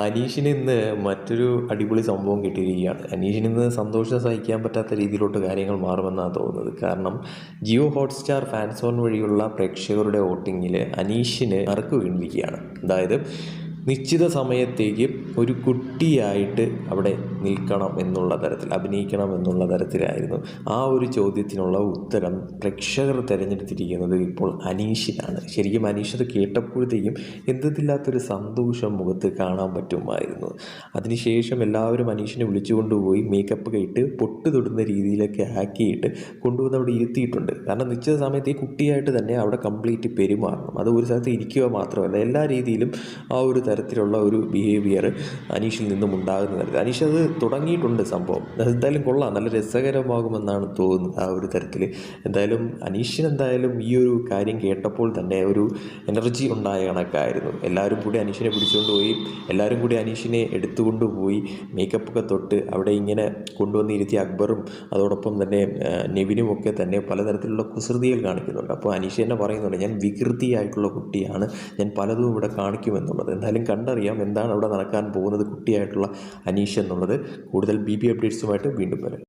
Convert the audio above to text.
അനീഷിന് ഇന്ന് മറ്റൊരു അടിപൊളി സംഭവം കിട്ടിയിരിക്കുകയാണ്. അനീഷിന് ഇന്ന് സന്തോഷം സഹിക്കാൻ പറ്റാത്ത രീതിയിലോട്ട് കാര്യങ്ങൾ മാറുമെന്നാണ് തോന്നുന്നത്. കാരണം ജിയോ ഹോട്ട്സ്റ്റാർ ഫാൻസോൺ വഴിയുള്ള പ്രേക്ഷകരുടെ വോട്ടിങ്ങിൽ അനീഷിന് നറുക്ക് വീണിരിക്കുകയാണ്. അതായത് നിശ്ചിത സമയത്തേക്ക് ഒരു കുട്ടിയായിട്ട് അവിടെ നിൽക്കണം എന്നുള്ള തരത്തിൽ അഭിനയിക്കണം എന്നുള്ള തരത്തിലായിരുന്നു ആ ഒരു ചോദ്യത്തിനുള്ള ഉത്തരം പ്രേക്ഷകർ തിരഞ്ഞെടുത്തിരിക്കുന്നത് ഇപ്പോൾ അനീഷിനാണ്. ശരിക്കും അനീഷ് അത് കേട്ടപ്പോഴത്തേക്കും എന്തതില്ലാത്തൊരു സന്തോഷം മുഖത്ത് കാണാൻ പറ്റുമായിരുന്നു. അതിനുശേഷം എല്ലാവരും അനീഷിനെ വിളിച്ചുകൊണ്ടുപോയി മേക്കപ്പ് ഒക്കെ ഇട്ട് പൊട്ട് തൊടുന്ന രീതിയിലൊക്കെ ആക്കിയിട്ട് കൊണ്ടുവന്ന് അവിടെ ഇരുത്തിയിട്ടുണ്ട്. കാരണം നിശ്ചിത സമയത്ത് ഈ കുട്ടിയായിട്ട് തന്നെ അവിടെ കംപ്ലീറ്റ് പെരുമാറണം. അത് ഒരു സ്ഥലത്ത് ഇരിക്കുക മാത്രമല്ല എല്ലാ രീതിയിലും ആ ഒരു തരത്തിലുള്ള ഒരു ബിഹേവിയർ അനീഷിൽ നിന്നും ഉണ്ടാകുന്ന തരത്തിൽ അനീഷ് അത് തുടങ്ങിയിട്ടുണ്ട് സംഭവം. എന്തായാലും കൊള്ളാം. നല്ല രസകരമാകുമെന്നാണ് തോന്നുന്നത് ആ ഒരു തരത്തിൽ. എന്തായാലും അനീഷിന് എന്തായാലും ഈ ഒരു കാര്യം കേട്ടപ്പോൾ തന്നെ ഒരു എനർജി ഉണ്ടായ കണക്കായിരുന്നു. എല്ലാവരും കൂടി അനീഷിനെ പിടിച്ചുകൊണ്ട് പോയി. എല്ലാവരും കൂടി അനീഷിനെ എടുത്തുകൊണ്ട് പോയി. മേക്കപ്പ് ഒക്കെ തൊട്ട് അവിടെ ഇങ്ങനെ കൊണ്ടുവന്നിരുത്തിയ അക്ബറും അതോടൊപ്പം തന്നെ നെവിനും ഒക്കെ തന്നെ പലതരത്തിലുള്ള കുസൃതികൾ കാണിക്കുന്നുണ്ട്. അപ്പോൾ അനീഷ് തന്നെ പറയുന്നുണ്ട് ഞാൻ വികൃതിയായിട്ടുള്ള കുട്ടിയാണ്. ഞാൻ പലതും ഇവിടെ കാണിക്കുമെന്നുള്ളത്. എന്തായാലും കണ്ടറിയാം എന്താണ് അവിടെ നടക്കാൻ പോകുന്നത് കുട്ടിയായിട്ടുള്ള അനീഷ് എന്നുള്ളത്. കൂടുതൽ ബി പി അപ്ഡേറ്റ്സുമായിട്ട് വീണ്ടും വരാം.